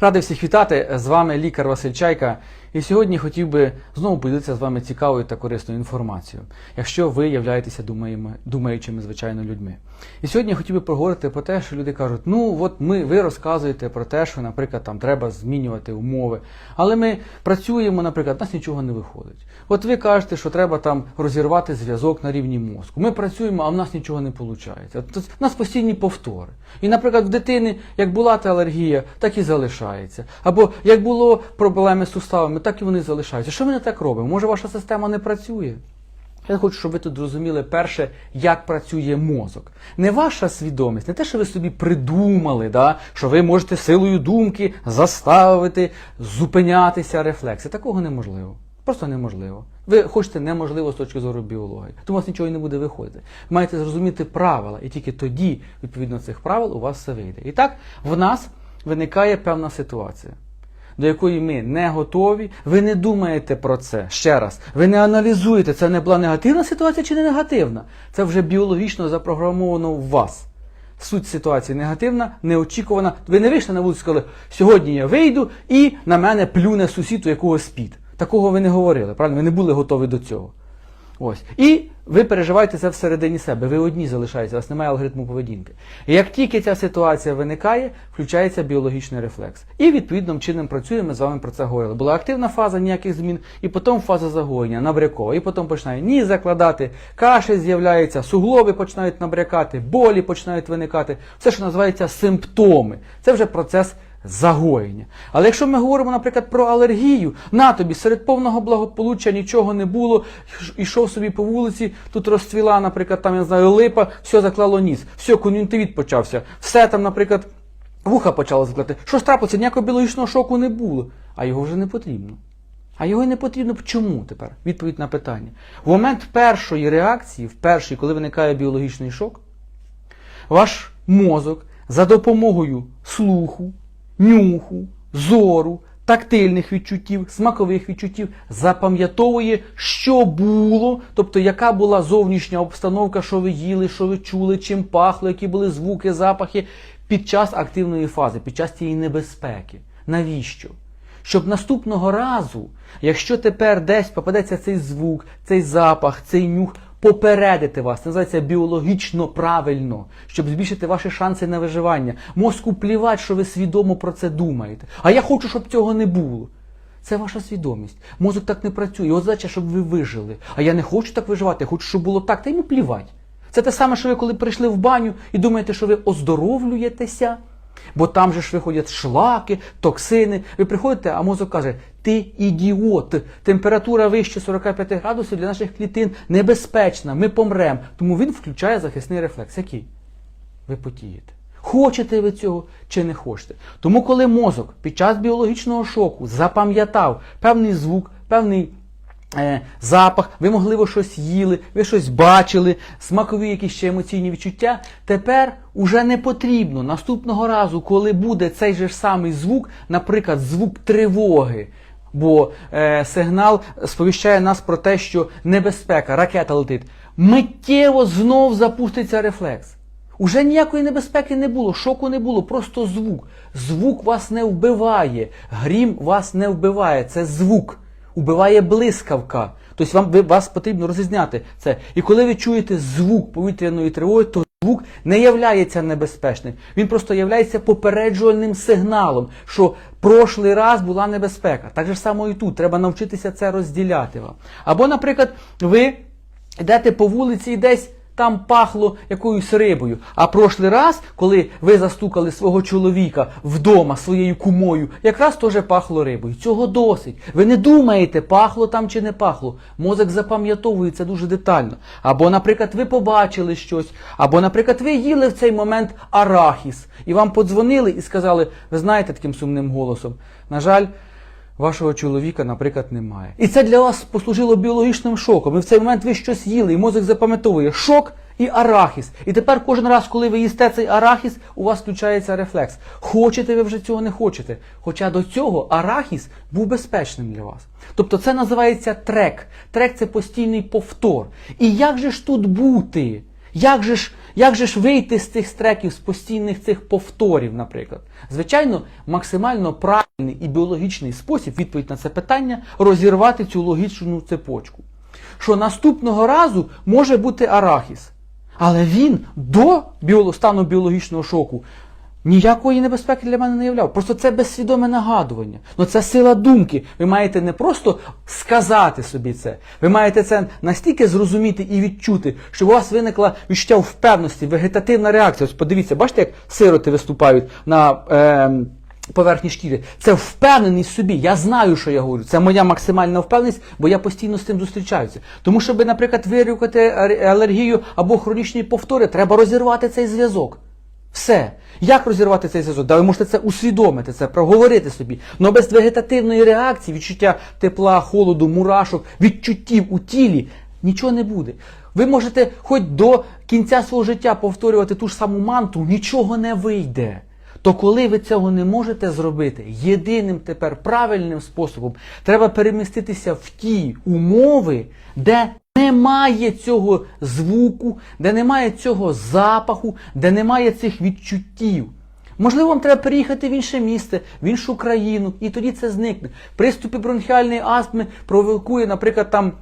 Радий всіх вітати. З вами лікар Василь Чайка. І сьогодні хотів би знову поділитися з вами цікавою та корисною інформацією, якщо ви являєтеся думаємо- думаючими, звичайно, людьми. І сьогодні я хотів би поговорити про те, що люди кажуть: ну от ми, ви розказуєте про те, що, наприклад, там треба змінювати умови, але ми працюємо, наприклад, у нас нічого не виходить. От ви кажете, що треба там розірвати зв'язок на рівні мозку. Ми працюємо, а в нас нічого не виходить. От У нас постійні повтори. І, наприклад, в дитини як була та алергія, так і залишається. Або як було проблеми з суставами, так і вони залишаються. Що ми не так робимо? Може, ваша система не працює? Я хочу, щоб ви тут зрозуміли перше, як працює мозок. Не ваша свідомість, не те, що ви собі придумали, да, що ви можете силою думки заставити зупинятися рефлекси. Такого неможливо. Просто неможливо. Ви хочете неможливо з точки зору біології, тому у вас нічого не буде виходити. Маєте зрозуміти правила, і тільки тоді, відповідно цих правил, у вас все вийде. І так, в нас виникає певна ситуація до якої ми не готові, ви не думаєте про це ще раз. Ви не аналізуєте, це не була негативна ситуація чи не негативна. Це вже біологічно запрограмовано в вас. Суть ситуації негативна, неочікувана. Ви не вийшли на вулицю сказали, сьогодні я вийду і на мене плюне сусід, у якого спід. Такого ви не говорили, правильно? Ви не були готові до цього. Ось. І ви переживаєте це всередині себе, ви одні залишаєтеся, у вас немає алгоритму поведінки. І як тільки ця ситуація виникає, включається біологічний рефлекс. І відповідним чином працюємо, ми з вами про це говорили. Була активна фаза, ніяких змін, і потім фаза загоєння, набрякова, і потім починає ні закладати, кашель з'являється, суглоби починають набрякати, болі починають виникати. Все, що називається симптоми. Це вже процес загоєння. Але якщо ми говоримо, наприклад, про алергію, на тобі серед повного благополуччя нічого не було, йшов собі по вулиці, тут розцвіла, наприклад, там я знаю, липа, все заклало ніс, все, кон'юнктивіт почався, все там, наприклад, вуха почало заклати. Що ж трапилося? Ніякого біологічного шоку не було, а його вже не потрібно. А його й не потрібно. Чому тепер? Відповідь на питання. В момент першої реакції, в першій, коли виникає біологічний шок, ваш мозок за допомогою слуху, нюху, зору, тактильних відчуттів, смакових відчуттів запам'ятовує, що було, тобто яка була зовнішня обстановка, що ви їли, що ви чули, чим пахло, які були звуки, запахи під час активної фази, під час цієї небезпеки. Навіщо? Щоб наступного разу, якщо тепер десь попадеться цей звук, цей запах, цей нюх, попередити вас, це називається біологічно правильно, щоб збільшити ваші шанси на виживання. Мозку плівать, що ви свідомо про це думаєте. А я хочу, щоб цього не було. Це ваша свідомість. Мозок так не працює. Його задача, щоб ви вижили. А я не хочу так виживати, я хочу, щоб було так, та йому плівать. Це те саме, що ви коли прийшли в баню і думаєте, що ви оздоровлюєтеся. Бо там же ж виходять шлаки, токсини. Ви приходите, а мозок каже, ти ідіот, температура вище 45 градусів для наших клітин небезпечна, ми помремо. Тому він включає захисний рефлекс. Який? Ви потієте. Хочете ви цього чи не хочете? Тому, коли мозок під час біологічного шоку запам'ятав певний звук, певний е, запах, ви, можливо, щось їли, ви щось бачили, смакові якісь ще емоційні відчуття, тепер уже не потрібно наступного разу, коли буде цей же ж самий звук, наприклад, звук тривоги. Бо е, сигнал сповіщає нас про те, що небезпека, ракета летить. Миттєво знов запуститься рефлекс. Уже ніякої небезпеки не було, шоку не було, просто звук. Звук вас не вбиває, грім вас не вбиває, це звук. Убиває блискавка. Тобто вам ви- вас потрібно розрізняти це. І коли ви чуєте звук повітряної тривоги, то звук не являється небезпечним. Він просто являється попереджувальним сигналом, що прошлий раз була небезпека. Так же само і тут. Треба навчитися це розділяти вам. Або, наприклад, ви йдете по вулиці і десь. Там пахло якоюсь рибою. А прошлий раз, коли ви застукали свого чоловіка вдома своєю кумою, якраз теж пахло рибою. Цього досить. Ви не думаєте, пахло там чи не пахло. Мозок запам'ятовує це дуже детально. Або, наприклад, ви побачили щось, або, наприклад, ви їли в цей момент арахіс, і вам подзвонили і сказали, ви знаєте таким сумним голосом, на жаль. Вашого чоловіка, наприклад, немає. І це для вас послужило біологічним шоком. І в цей момент ви щось їли, і мозок запам'ятовує шок і арахіс. І тепер кожен раз, коли ви їсте цей арахіс, у вас включається рефлекс. Хочете ви вже цього не хочете. Хоча до цього арахіс був безпечним для вас. Тобто це називається трек. Трек це постійний повтор. І як же ж тут бути? Як же ж Як же ж вийти з цих стреків, з постійних цих повторів, наприклад? Звичайно, максимально правильний і біологічний спосіб відповідь на це питання розірвати цю логічну цепочку. Що наступного разу може бути арахіс. Але він до стану біологічного шоку ніякої небезпеки для мене не являв. Просто це безсвідоме нагадування. Ну це сила думки. Ви маєте не просто сказати собі це, ви маєте це настільки зрозуміти і відчути, що у вас виникла відчуття впевненості, вегетативна реакція. Ось подивіться, бачите, як сироти виступають на. ем, Поверхні шкіри. Це впевненість собі. Я знаю, що я говорю. Це моя максимальна впевненість, бо я постійно з цим зустрічаюся. Тому, щоб, наприклад, вирікати алергію або хронічні повтори, треба розірвати цей зв'язок. Все. Як розірвати цей зв'язок? Да, ви можете це усвідомити, це проговорити собі. Но без вегетативної реакції, відчуття тепла, холоду, мурашок, відчуттів у тілі нічого не буде. Ви можете хоч до кінця свого життя повторювати ту ж саму манту, нічого не вийде. То коли ви цього не можете зробити, єдиним тепер правильним способом треба переміститися в ті умови, де немає цього звуку, де немає цього запаху, де немає цих відчуттів. Можливо, вам треба переїхати в інше місце, в іншу країну, і тоді це зникне. Приступи бронхіальної астми провокує, наприклад, там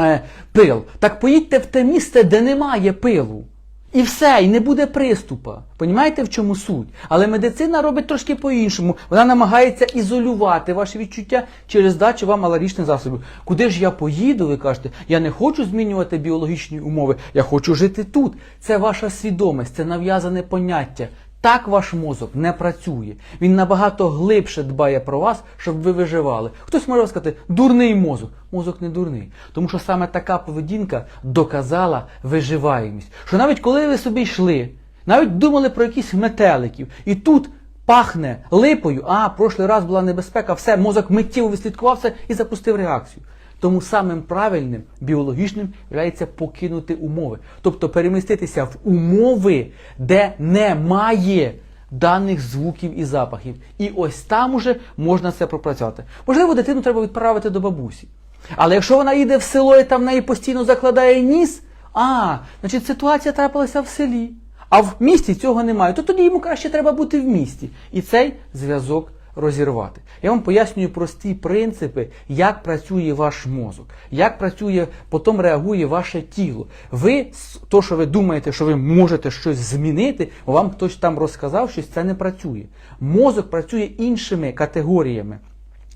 е, пил. Так поїдьте в те місце, де немає пилу. І все, і не буде приступа. Понімаєте, в чому суть? Але медицина робить трошки по-іншому. Вона намагається ізолювати ваші відчуття через дачу вам аларічних засобів. Куди ж я поїду, ви кажете, я не хочу змінювати біологічні умови, я хочу жити тут. Це ваша свідомість, це нав'язане поняття. Так ваш мозок не працює. Він набагато глибше дбає про вас, щоб ви виживали. Хтось може сказати, дурний мозок. Мозок не дурний. Тому що саме така поведінка доказала виживаємість. Що навіть коли ви собі йшли, навіть думали про якісь метеликів, і тут пахне липою, а прошлий раз була небезпека, все, мозок миттєво відслідкувався і запустив реакцію. Тому самим правильним біологічним є покинути умови, тобто переміститися в умови, де немає даних звуків і запахів. І ось там уже можна це пропрацювати. Можливо, дитину треба відправити до бабусі. Але якщо вона їде в село і там в неї постійно закладає ніс, а, значить ситуація трапилася в селі. А в місті цього немає, то тоді йому краще треба бути в місті. І цей зв'язок розірвати. Я вам пояснюю прості принципи, як працює ваш мозок, як працює, потім реагує ваше тіло. Ви, то, що ви думаєте, що ви можете щось змінити, вам хтось там розказав, що це не працює. Мозок працює іншими категоріями.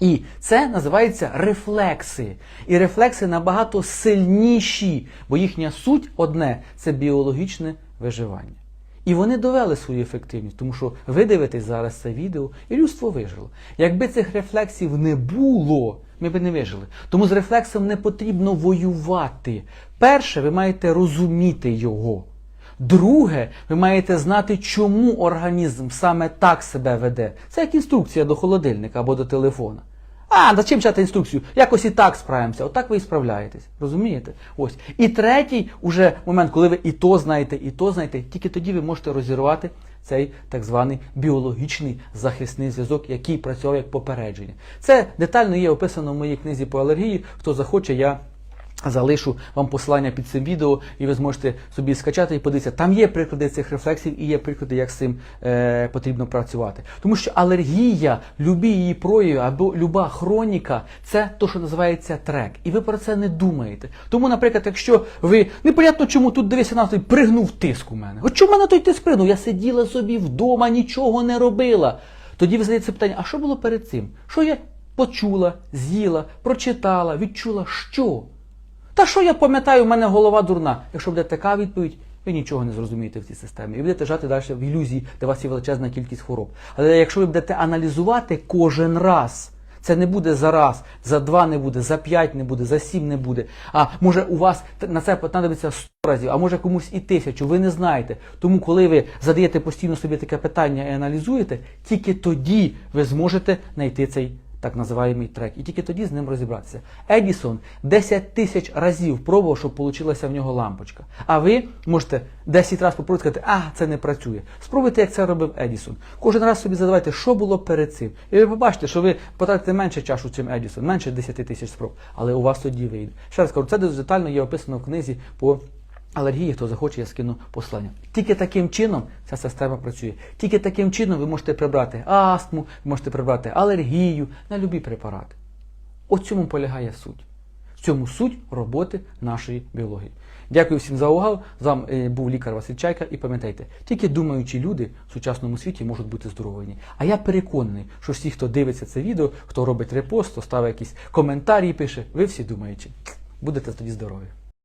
І це називається рефлекси. І рефлекси набагато сильніші, бо їхня суть одне це біологічне виживання. І вони довели свою ефективність, тому що ви дивитесь зараз це відео, і людство вижило. Якби цих рефлексів не було, ми б не вижили. Тому з рефлексом не потрібно воювати. Перше, ви маєте розуміти його. Друге, ви маєте знати, чому організм саме так себе веде. Це як інструкція до холодильника або до телефона. А, за чим читати інструкцію? Якось і так справимося. Отак ви і справляєтесь. Розумієте? Ось. І третій уже момент, коли ви і то знаєте, і то знаєте, тільки тоді ви можете розірвати цей так званий біологічний захисний зв'язок, який працював як попередження. Це детально є описано в моїй книзі по алергії. Хто захоче, я. Залишу вам посилання під цим відео, і ви зможете собі скачати і подивитися. Там є приклади цих рефлексів і є приклади, як з цим е, потрібно працювати. Тому що алергія, любі її прояви або люба хроніка це то, що називається трек. І ви про це не думаєте. Тому, наприклад, якщо ви непонятно чому тут дивися на той пригнув тиск у мене. От чому мене той тиск пригнув? Я сиділа собі вдома, нічого не робила. Тоді ви задаєте питання, а що було перед цим? Що я почула, з'їла, прочитала, відчула що? Та що я пам'ятаю, у мене голова дурна. Якщо буде така відповідь, ви нічого не зрозумієте в цій системі. І будете жати далі в ілюзії, де у вас є величезна кількість хвороб. Але якщо ви будете аналізувати кожен раз, це не буде за раз, за два не буде, за п'ять не буде, за сім не буде. А може у вас на це понадобиться сто разів, а може комусь і тисячу, ви не знаєте. Тому, коли ви задаєте постійно собі таке питання і аналізуєте, тільки тоді ви зможете знайти цей так називаємий трек. І тільки тоді з ним розібратися. Едісон 10 тисяч разів пробував, щоб вийшла в нього лампочка. А ви можете 10 разів попробувати сказати, а це не працює. Спробуйте, як це робив Едісон. Кожен раз собі задавайте, що було перед цим. І ви побачите, що ви потратите менше часу, чим Едісон, менше 10 тисяч спроб. Але у вас тоді вийде. Ще раз кажу, це детально є описано в книзі по Алергії, хто захоче, я скину послання. Тільки таким чином ця система працює. Тільки таким чином ви можете прибрати астму, ви можете прибрати алергію на любі препарати. От цьому полягає суть. В цьому суть роботи нашої біології. Дякую всім за увагу. З вами е, був лікар Василь Чайка. І пам'ятайте, тільки думаючі люди в сучасному світі можуть бути здоровені. А я переконаний, що всі, хто дивиться це відео, хто робить репост, хто ставить якісь коментарі, пише, ви всі думаючі. Будете тоді здорові.